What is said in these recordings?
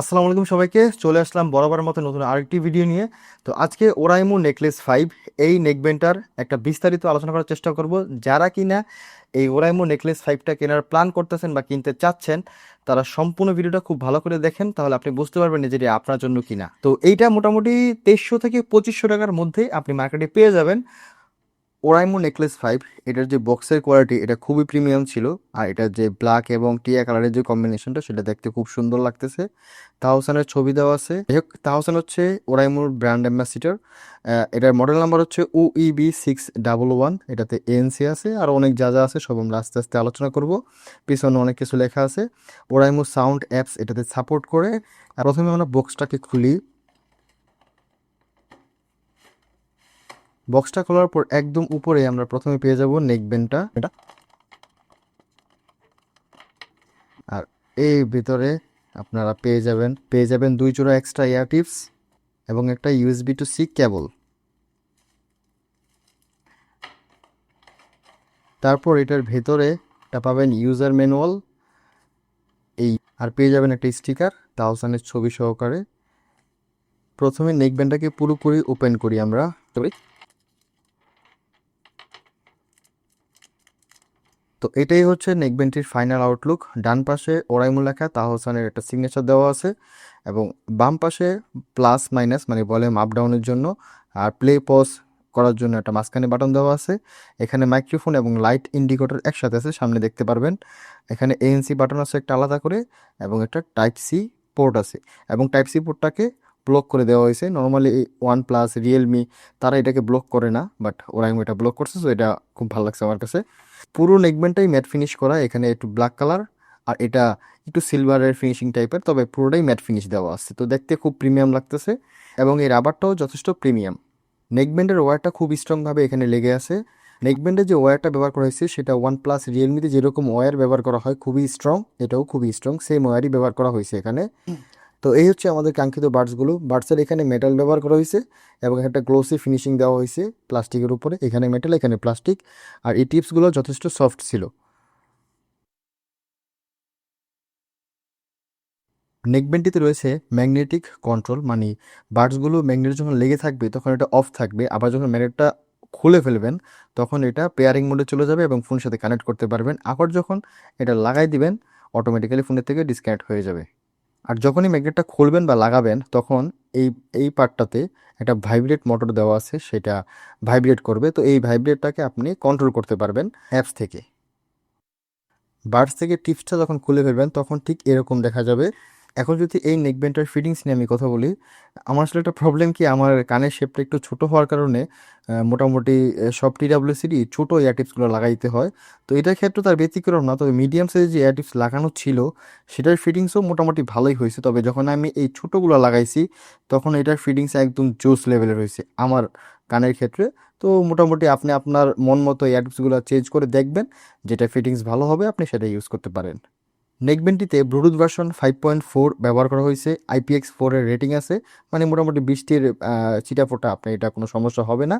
আসসালামু আলাইকুম সবাইকে, চলে আসলাম বরাবর মতো নতুন আরেকটি ভিডিও নিয়ে। তো আজকে ওরাইমো নেকলেস ফাইভ, এই নেকবেন্টার একটা বিস্তারিত আলোচনা করার চেষ্টা করব। যারা কিনা এই ওরাইমো নেকলেস ফাইভটা কেনার প্ল্যান করতেছেন বা কিনতে চাচ্ছেন, তারা সম্পূর্ণ ভিডিওটা খুব ভালো করে দেখেন, তাহলে আপনি বুঝতে পারবেন যে আপনার জন্য কিনা। তো এইটা মোটামুটি তেইশশো থেকে পঁচিশশো টাকার মধ্যে আপনি মার্কেটে পেয়ে যাবেন। ওরাইমো নেকলেস ফাইভ এটার যে বক্সের কোয়ালিটি এটা খুবই প্রিমিয়াম ছিল। আর এটার যে ব্ল্যাক এবং টিয়া কালারের যে কম্বিনেশনটা সেটা দেখতে খুব সুন্দর লাগতেছে। তাহসানের ছবি দেওয়া আছে। যাই হোক তাহসান হচ্ছে ওরাইমোর ব্র্যান্ড অ্যাম্বাসিডর এটার মডেল নাম্বার হচ্ছে O E B six double one এটাতে এএনসি আছে, আর অনেক যা যা আছে সব আমরা আস্তে আস্তে আলোচনা করব। পিছনে অনেক কিছু লেখা আছে। ওরাইমো সাউন্ড অ্যাপস এটাতে সাপোর্ট করে। প্রথমে আমরা বক্সটাকে খুলি। বক্সটা খোলার পর একদম উপরে আমরা প্রথমে পেয়ে যাব নেকবেনটা এটা আর এই ভিতরে আপনারা পেয়ে যাবেন পেয়ে যাবেন দুই জোড়া এক্সট্রা ইয়ার টিপস এবং একটা ইউএসবি টু সি কেবল তারপর এটার ভেতরে এটা পাবেন ইউজার ম্যানুয়াল এই, আর পেয়ে যাবেন একটা স্টিকার তাওসানের ছবি সহকারে। প্রথমে নেকব্যান্ডটাকে পুরোপুরি ওপেন করি আমরা। তো এটাই হচ্ছে নেকবেন্টির ফাইনাল আউটলুক। ডান পাশে ওরাইমুল লেখা তাহসানের একটা সিগনেচার দেওয়া আছে এবং বাম পাশে প্লাস মাইনাস মানে ভলিউম আপ ডাউনের জন্য আর প্লে পজ করার জন্য একটা মাঝখানে বাটন দেওয়া আছে। এখানে মাইক্রোফোন এবং লাইট ইন্ডিকেটর একসাথে আছে, সামনে দেখতে পারবেন। এখানে এএনসি বাটন আছে একটা আলাদা করে এবং একটা টাইপ সি পোর্ট আছে এবং টাইপ সি পোর্টটাকে ব্লক করে দেওয়া হয়েছে। নর্মালি ওয়ান প্লাস রিয়েলমি তারা এটাকে ব্লক করে না বাট ওরাইমো এটা ব্লক করছে সো এটা খুব ভালো লাগছে আমার কাছে। পুরো নেকবেনটাই ম্যাট ফিনিশ করা, এখানে একটু ব্ল্যাক কালার আর এটা একটু সিলভারের ফিনিশিং টাইপের তবে পুরোটাই ম্যাট ফিনিশ দেওয়া আছে। তো দেখতে খুব প্রিমিয়াম লাগতেছে, এবং এই রাবারটাও যথেষ্ট প্রিমিয়াম নেকব্যান্ডের ওয়্যারটা খুব স্ট্রংভাবে এখানে লেগে আছে। নেকব্যান্ডের যে ওয়্যারটা ব্যবহার করা হয়েছে, সেটা ওয়ান প্লাস রিয়েলমিতে যেরকম ওয়্যার ব্যবহার করা হয়, খুবই স্ট্রং এটাও খুবই স্ট্রং সেম ওয়্যারই ব্যবহার করা হয়েছে এখানে। তো এই হচ্ছে আমাদের কাঙ্ক্ষিত বার্ডসগুলো বার্ডসের এখানে মেটাল ব্যবহার করা হয়েছে এবং একটা গ্লোসি ফিনিশিং দেওয়া হয়েছে প্লাস্টিকের উপরে। এখানে মেটাল এখানে প্লাস্টিক আর এই টিপসগুলো যথেষ্ট সফট ছিল। নেকবেন্টিতে রয়েছে ম্যাগনেটিক কন্ট্রোল মানে বার্ডসগুলো ম্যাগনেট যখন লেগে থাকবে, তখন এটা অফ থাকবে। আবার যখন ম্যাগনেটটা খুলে ফেলবেন, তখন এটা পেয়ারিং মোডে চলে যাবে এবং ফোনের সাথে কানেক্ট করতে পারবেন। আবার যখন এটা লাগাই দিবেন অটোমেটিক্যালি ফোনের থেকে ডিসকানেক্ট হয়ে যাবে। আর যখনই ম্যাগনেটটা খুলবেন বা লাগাবেন, তখন এই এই পার্টটাতে একটা ভাইব্রেট মোটর দেওয়া আছে, সেটা ভাইব্রেট করবে। তো এই ভাইব্রেটটাকে আপনি কন্ট্রোল করতে পারবেন অ্যাপস থেকে। বার্স থেকে টিপসটা যখন খুলে ফেলবেন, তখন ঠিক এরকম দেখা যাবে এখন যদি এই নেকবেন্টার ফিটিংস নিয়ে আমি কথা বলি, আমার আসলে একটা প্রবলেম কি? আমার কানের শেপটা একটু ছোট হওয়ার কারণে মোটামুটি সব টিডাব্লিউসিডি ছোটো এয়ারটিপসগুলো লাগাইতে হয়। তো এটার ক্ষেত্রে তার ব্যতিক্রম না, তবে মিডিয়াম সাইজের যে এয়ারটিপস লাগানো ছিল, সেটার ফিটিংসও মোটামুটি ভালোই হয়েছে। তবে যখন আমি এই ছোটোগুলো লাগাইছি, তখন এটার ফিটিংস একদম জোস লেভেলের হয়েছে আমার কানের ক্ষেত্রে। তো মোটামুটি আপনি আপনার মন মতো এয়ারটিপসগুলো চেঞ্জ করে দেখবেন, যেটা ফিটিংস ভালো হবে, আপনি সেটা ইউজ করতে পারেন। নেকবেন্টিতে Bluetooth version five point four ব্যবহার করা হয়েছে আইপিএক্স ফোরের রেটিং আছে মানে মোটামুটি বৃষ্টির চিটাফোটা আপনার এটা কোনো সমস্যা হবে না।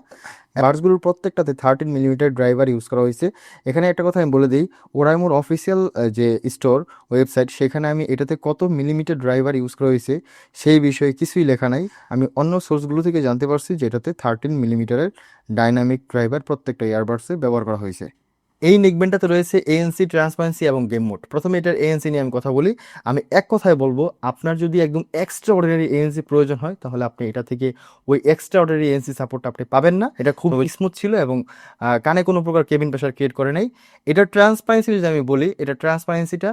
বার্ডসগুলোর প্রত্যেকটাতে থার্টিন মিলিমিটার ড্রাইভার ইউজ করা হয়েছে। এখানে একটা কথা আমি বলে দিই, ওরাইমোর অফিসিয়াল যে স্টোর ওয়েবসাইট সেখানে আমি এটাতে কত মিলিমিটার ড্রাইভার ইউজ করা হয়েছে, সেই বিষয়ে কিছুই লেখা নাই। আমি অন্য সোর্সগুলো থেকে জানতে পারছি যে এটাতে থার্টিন মিলিমিটারের ডাইনামিক ড্রাইভার প্রত্যেকটা ইয়ারবাডসে ব্যবহার করা হয়েছে। এই নেকবেনটাতে রয়েছে এএনসি ট্রান্সপারেন্সি এবং গেম মোড প্রথমে এটার এএনসি নিয়ে আমি কথা বলি। আমি এক কথায় বলব আপনার যদি একদম এক্সট্রা অর্ডিনারি এএনসি প্রয়োজন হয় তাহলে আপনি এটা থেকে ওই এক্সট্রা অর্ডিনারি এএনসি সাপোর্টটা আপনি পাবেন না। এটা খুব স্মুথ ছিল এবং কানে কোনো প্রকার কেবিন প্রেশার ক্রিয়েট করে নাই। এটার ট্রান্সপারেন্সি যদি আমি বলি এটা ট্রান্সপারেন্সিটা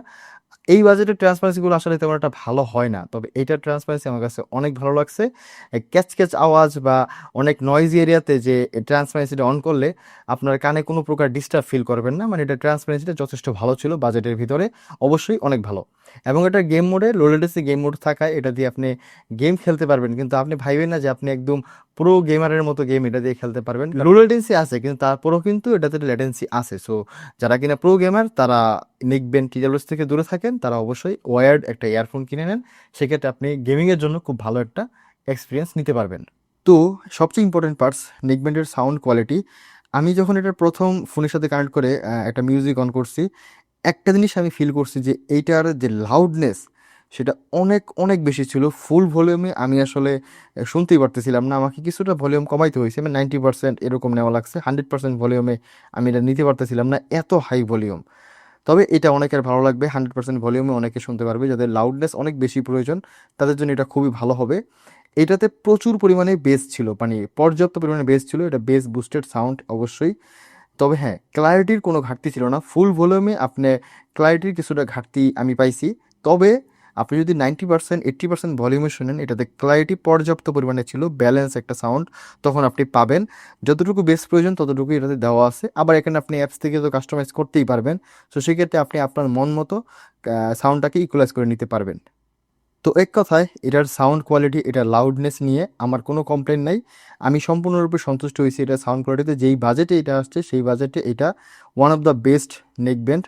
এই বাজেটের ট্রান্সপারেন্সিগুলো আসলে তেমন একটা ভালো হয় না। তবে এইটার ট্রান্সপারেন্সি আমার কাছে অনেক ভালো লাগছে। ক্যাচ ক্যাচ আওয়াজ বা অনেক নয়েজি এরিয়াতে যে ট্রান্সপারেন্সিটা অন করলে আপনার কানে কোনো প্রকার ডিস্টার্ব ফিল করবেন না। মানে এটা ট্রান্সপারেন্সিটা যথেষ্ট ভালো ছিল বাজেটের ভিতরে। অবশ্যই অনেক ভালো। এবং এটা গেম মোডে লোলেটেসি গেম মোড থাকায় এটা দিয়ে আপনি গেম খেলতে পারবেন। কিন্তু আপনি ভাইবেন না যে আপনি একদম প্রো গেমারের মতো গেম এটা দিয়ে খেলতে পারবেন। লো লেটেন্সি আছে কিন্তু তারপরেও কিন্তু এটাতে লেটেন্সি আছে। সো যারা কিনা প্রো গেমার তারা নিকবেন টিডাব্লিউএস থেকে দূরে থাকেন তারা অবশ্যই ওয়ার্ড একটা ইয়ারফোন কিনে নেন। সেক্ষেত্রে আপনি গেমিংয়ের জন্য খুব ভালো একটা এক্সপিরিয়েন্স নিতে পারবেন। তো সবচেয়ে ইম্পর্টেন্ট পার্টস নিকবেন্ডের সাউন্ড কোয়ালিটি আমি যখন এটা প্রথম ফোনের সাথে কানেক্ট করে একটা মিউজিক অন করছি একটা জিনিস আমি ফিল করছি যে এইটার যে লাউডনেস সেটা অনেক অনেক বেশি ছিল। ফুল ভলিউমে আমি আসলে শুনতেই পারতেছিলাম না। আমাকে কিছুটা ভলিউম কমাইতে হয়েছে। মানে নাইনটি পার্সেন্ট এরকম নেওয়া লাগছে। হান্ড্রেড পার্সেন্ট ভলিউমে আমি এটা নিতে পারতেছিলাম না। এত হাই ভলিউম তবে এটা অনেকের ভালো লাগবে। হান্ড্রেড পার্সেন্ট ভলিউমে অনেকে শুনতে পারবে। যাদের লাউডনেস অনেক বেশি প্রয়োজন, তাদের জন্য এটা খুবই ভালো হবে। এটাতে প্রচুর পরিমাণে বেস ছিল। মানে পর্যাপ্ত পরিমাণে বেস ছিল। এটা বেস বুস্টেড সাউন্ড অবশ্যই। তবে হ্যাঁ ক্লারিটির কোনো ঘাটতি ছিল না। ফুল ভলিউমে আপনি ক্লারিটির কিছুটা ঘাটতি আমি পাইছি। তবে আপনি যদি নাইনটি পার্সেন্ট, এইট্টি পার্সেন্ট ভলিউমে শুনেন, এটাতে ক্লারিটি পর্যাপ্ত পরিমাণে ছিল ব্যালেন্স একটা সাউন্ড তখন আপনি পাবেন। যতটুকু বেস প্রয়োজন ততটুকু এটাতে দেওয়া আছে। আবার এখানে আপনি অ্যাপস থেকে তো কাস্টমাইজ করতেই পারবেন। তো সেক্ষেত্রে আপনি আপনার মন মতো সাউন্ডটাকে ইকুয়ালাইজ করে নিতে পারবেন। তো এক কথায়, এটার সাউন্ড কোয়ালিটি এটার লাউডনেস নিয়ে আমার কোনো কমপ্লেন নাই। আমি সম্পূর্ণরূপে সন্তুষ্ট হয়েছি, এটা সাউন্ড কোয়ালিটিতে যেই বাজেটে এটা আসছে, সেই বাজেটে এটা one of the best neck band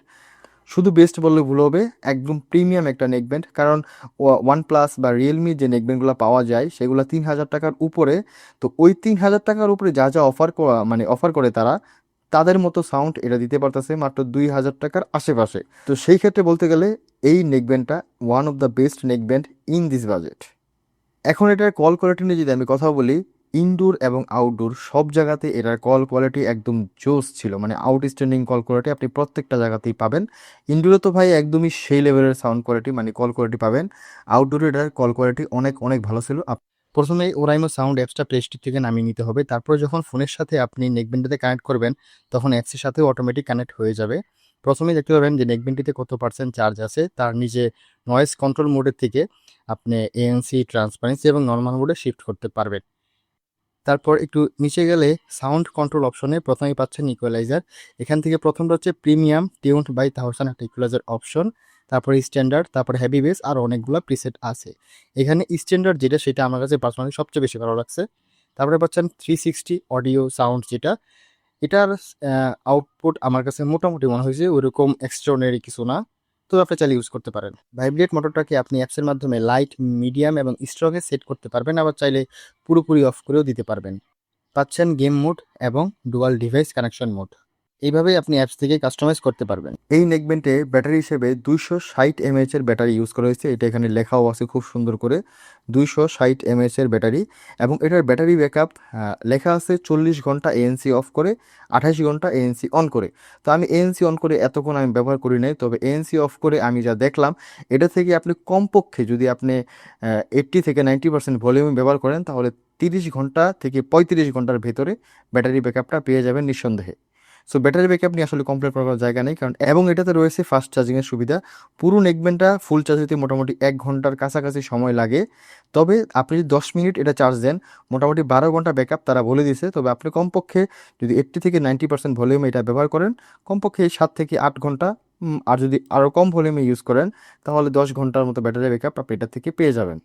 শুধু বেস্ট বললে ভুল হবে, একদম প্রিমিয়াম একটা নেক ব্যান্ড কারণ ওয়ান প্লাস বা রিয়েলমি যে নেক ব্যান্ডগুলো পাওয়া যায়, সেগুলো তিন হাজার টাকার উপরে। তো ওই তিন হাজার টাকার উপরে যা যা অফার মানে অফার করে তারা, তাদের মতো সাউন্ড এটা দিতে পারতেছে মাত্র দুই হাজার টাকার আশেপাশে। তো সেই ক্ষেত্রে বলতে গেলে এই নেকব্যান্ডটা one of the best neckband in this budget এখন এটার কল কোয়ালিটি নিয়ে যদি আমি কথা বলি ইনডোর এবং আউটডোর সব জায়গাতে এটার কল কোয়ালিটি একদম জোস ছিল। মানে আউটস্ট্যান্ডিং কল কোয়ালিটি আপনি প্রত্যেকটা জায়গাতেই পাবেন। ইনডোরে তো ভাই একদমই সেই লেভেলের সাউন্ড কোয়ালিটি মানে কল কোয়ালিটি পাবেন। আউটডোরে এটার কল কোয়ালিটি অনেক অনেক ভালো ছিল। প্রথমে ওরাইমো সাউন্ড অ্যাপসটা প্লে স্টোর থেকে নামিয়ে নিতে হবে। তারপর যখন ফোনের সাথে আপনি নেকব্যান্ডটাতে কানেক্ট করবেন, তখন অ্যাপসের সাথেও অটোমেটিক কানেক্ট হয়ে যাবে। প্রথমেই দেখতে পাবেন যে নেকব্যান্ডটিতে কত পার্সেন্ট চার্জ আছে। তার নিজে নয়েজ কন্ট্রোল মোডের থেকে আপনি এএনসি ট্রান্সপারেন্সি এবং নর্মাল মোডে শিফট করতে পারবেন। তারপর একটু নিচে গেলে সাউন্ড কন্ট্রোল অপশনে প্রথমেই পাচ্ছেন ইকুয়ালাইজার এখান থেকে প্রথমটা হচ্ছে প্রিমিয়াম টিউন্ড বাই থাউজেন্ড একটা ইকুয়ালাইজার অপশন তারপরে স্ট্যান্ডার্ড তারপরে হ্যাভি বেস আর অনেকগুলো প্রিসেট আছে। এখানে স্ট্যান্ডার্ড যেটা, সেটা আমার কাছে পার্সোনালি সবচেয়ে বেশি ভালো লাগছে। তারপরে পাচ্ছেন থ্রি সিক্সটি অডিও সাউন্ড যেটা। এটার আউটপুট আমার কাছে মোটামুটি মনে হয়েছে ওইরকম এক্সট্রাঅর্ডিনারি কিছু না। তো আপনি চাইলে ইউজ করতে পারেন। ভাইব্রেট মোটরটাকে আপনি অ্যাপসের মাধ্যমে লাইট মিডিয়াম এবং স্ট্রংয়ে সেট করতে পারবেন, আবার চাইলে পুরোপুরি অফ করেও দিতে পারবেন। পাচ্ছেন গেম মোড এবং ডুয়াল ডিভাইস কানেকশন মোড এইভাবেই আপনি অ্যাপস থেকে কাস্টমাইজ করতে পারবেন। এই নেকবেন্টে ব্যাটারি হিসেবে দুইশো ষাট এমএএচ এর ব্যাটারি ইউজ করা হয়েছে। এটা এখানে লেখাও আছে খুব সুন্দর করে। দুইশো ষাট এমএএচ এর ব্যাটারি এবং এটার ব্যাটারি ব্যাকআপ লেখা আছে চল্লিশ ঘণ্টা এএনসি অফ করে আঠাশ ঘণ্টা এএনসি অন করে। তো আমি এএনসি অন করে এতক্ষণ আমি ব্যবহার করি নাই, তবে এএনসি অফ করে আমি যা দেখলাম, এটা থেকে আপনি কমপক্ষে যদি আপনি এইট্টি থেকে নাইনটি পার্সেন্ট ভলিউমে ব্যবহার করেন, তাহলে তিরিশ ঘণ্টা থেকে পঁয়ত্রিশ ঘণ্টার ভেতরে ব্যাটারি ব্যাকআপটা পেয়ে যাবেন নিঃসন্দেহে। সো ব্যাটারি ব্যাকআপ নিয়ে আসলে কমপ্লেন করার জায়গা নেই। কারণ, এবং এটাতে রয়েছে ফাস্ট চার্জিংয়ের সুবিধা। পুরো নেকবেনটা ফুল চার্জ দিতে মোটামুটি এক ঘণ্টার কাছাকাছি সময় লাগে। তবে আপনি যদি দশ মিনিট এটা চার্জ দেন, মোটামুটি বারো ঘণ্টা ব্যাকআপ তারা বলে দিছে তবে আপনি কমপক্ষে যদি এইট্টি থেকে নাইনটি পার্সেন্ট ভলিউমে এটা ব্যবহার করেন, কমপক্ষে সাত থেকে আট ঘণ্টা আর যদি আরও কম ভলিউমে ইউজ করেন, তাহলে দশ ঘণ্টার মতো ব্যাটারি ব্যাকআপ আপনি এটা থেকে পেয়ে যাবেন।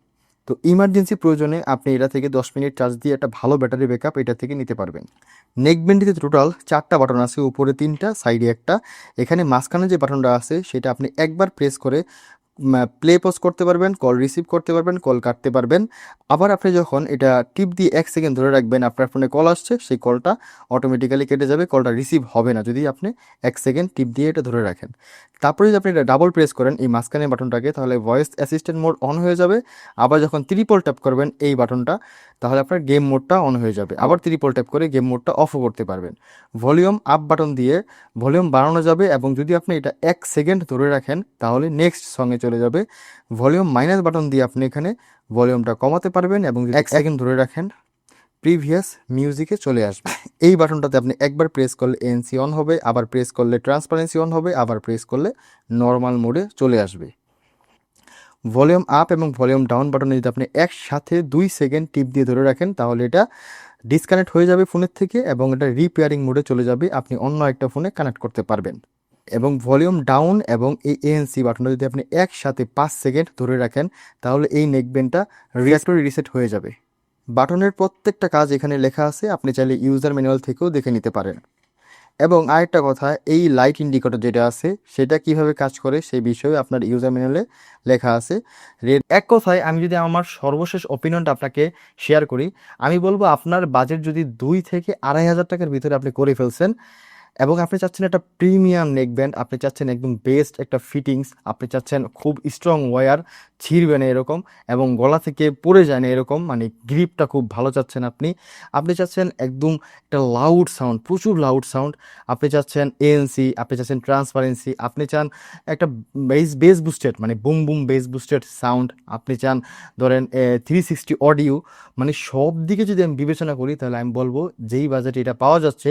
তো ইমার্জেন্সি প্রয়োজনে আপনি এটা থেকে দশ মিনিট চার্জ দিয়ে একটা ভালো ব্যাটারি ব্যাকআপ এটা থেকে নিতে পারবেন। নেকবেন্ডিতে টোটাল চারটা বাটন আছে, উপরে তিনটা সাইডে একটা। এখানে মাঝখানে যে বাটনটা আছে, সেটা আপনি একবার প্রেস করে প্লে পজ করতে পারবেন কল রিসিভ করতে পারবেন কল কাটতে পারবেন। আবার আপনি যখন এটা টিপ দিয়ে এক সেকেন্ড ধরে রাখবেন, আপনার ফোনে কল আসছে, সেই কলটা অটোমেটিক্যালি কেটে যাবে কলটা রিসিভ হবে না যদি আপনি এক সেকেন্ড টিপ দিয়ে এটা ধরে রাখেন। তারপরে যদি আপনি এটা ডাবল প্রেস করেন, এই মাঝখানে বাটনটাকে, তাহলে ভয়েস অ্যাসিস্ট্যান্ট মোড অন হয়ে যাবে। আবার যখন ত্রিপল ট্যাপ করবেন, এই বাটনটা, তাহলে আপনার গেম মোডটা অন হয়ে যাবে। আবার ত্রিপল ট্যাপ করে গেম মোডটা অফও করতে পারবেন। ভলিউম আপ বাটন দিয়ে ভলিউম বাড়ানো যাবে এবং যদি আপনি এটা এক সেকেন্ড ধরে রাখেন, তাহলে নেক্সট সঙ্গে চলে যাবে। ভলিউম মাইনাস বাটন দিয়ে আপনি এখানে ভলিউমটা কমাতে পারবেন এবং এক সেকেন্ড ধরে রাখেন প্রিভিয়াস মিউজিকে চলে আসবে। এই বাটনটাতে আপনি একবার প্রেস করলে এনসি অন হবে আবার প্রেস করলে ট্রান্সপারেন্সি অন হবে আবার প্রেস করলে নর্মাল মোডে চলে আসবে। ভলিউম আপ এবং ভলিউম ডাউন বাটনে যদি আপনি একসাথে দুই সেকেন্ড টিপ দিয়ে ধরে রাখেন তাহলে এটা ডিসকানেক্ট হয়ে যাবে ফোনের থেকে এবং এটা রিপেয়ারিং মোডে চলে যাবে। আপনি অন্য একটা ফোনে কানেক্ট করতে পারবেন। এবং ভলিউম ডাউন এবং এই এএনসি বাটনটা যদি আপনি একসাথে পাঁচ সেকেন্ড ধরে রাখেন, তাহলে এই নেকবেনটা রিয়াক্টরি রিসেট হয়ে যাবে। বাটনের প্রত্যেকটা কাজ এখানে লেখা আছে, আপনি চাইলে ইউজার ম্যানুয়াল থেকেও দেখে নিতে পারেন। এবং আরেকটা কথা, এই লাইট ইন্ডিকেটর যেটা আছে, সেটা কীভাবে কাজ করে সেই বিষয়ে আপনার ইউজার ম্যানুয়ালে লেখা আছে। এক কথায় আমি যদি আমার সর্বশেষ অপিনিয়নটা আপনাকে শেয়ার করি, আমি বলব আপনার বাজেট যদি দুই থেকে আড়াই হাজার টাকার ভিতরে আপনি করে ফেলছেন এবং আপনি চাচ্ছেন একটা প্রিমিয়াম নেক ব্যান্ড আপনি চাচ্ছেন একদম বেস্ট একটা ফিটিংস আপনি চাচ্ছেন খুব স্ট্রং ওয়্যার ছিঁড়বে না এরকম এবং গলা থেকে পড়ে যায় না এরকম মানে গ্রিপটা খুব ভালো চাচ্ছেন আপনি। আপনি চাচ্ছেন একদম একটা লাউড সাউন্ড প্রচুর লাউড সাউন্ড আপনি চাচ্ছেন এএনসি আপনি চাচ্ছেন ট্রান্সপারেন্সি আপনি চান একটা বেস বেস বুস্টেড মানে boom boom bass boosted sound আপনি চান ধরেন থ্রি সিক্সটি অডিও মানে সব দিকে যদি আমি বিবেচনা করি, তাহলে আমি বলব যেই বাজেটে এটা পাওয়া যাচ্ছে,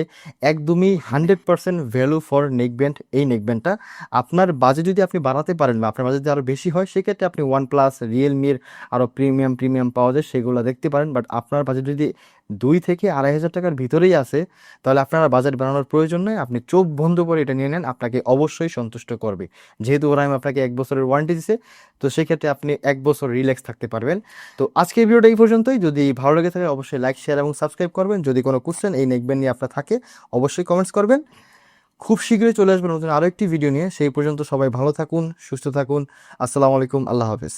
একদমই hundred percent value for neckband এই নেকব্যান্ডটা আপনার বাজেট যদি আপনি বাড়াতে পারেন বা আপনার বাজেট যদি আরও বেশি হয়, সেক্ষেত্রে আপনি ওয়ান প্লাস রিয়েলমির আরও প্রিমিয়াম প্রিমিয়াম পাওয়া যায়, সেগুলো দেখতে পারেন। বাট আপনার বাজেট যদি দুই থেকে আড়াই হাজার টাকার ভিতরেই আছে তাহলে আপনার বাজেট বানানোর প্রয়োজন নেই। আপনি চোখ বন্ধ করে এটা নিয়ে নেন, আপনাকে অবশ্যই সন্তুষ্ট করবে। যেহেতু ওরা আমি আপনাকে এক বছরের ওয়ারেন্টি দিছে, তো সেক্ষেত্রে আপনি এক বছর রিল্যাক্স থাকতে পারবেন। তো আজকের ভিডিওটা এই পর্যন্তই। যদি ভালো লেগে থাকে, অবশ্যই লাইক শেয়ার এবং সাবস্ক্রাইব করবেন। যদি কোনো কোশ্চেন এই নেকবেন নিয়ে আপনার থাকে, অবশ্যই কমেন্টস করবেন। খুব শীঘ্রই চলে আসবেন নতুন আরও একটি ভিডিও নিয়ে। সেই পর্যন্ত সবাই ভালো থাকুন, সুস্থ থাকুন। আসসালামু আলাইকুম, আল্লাহ হাফেজ।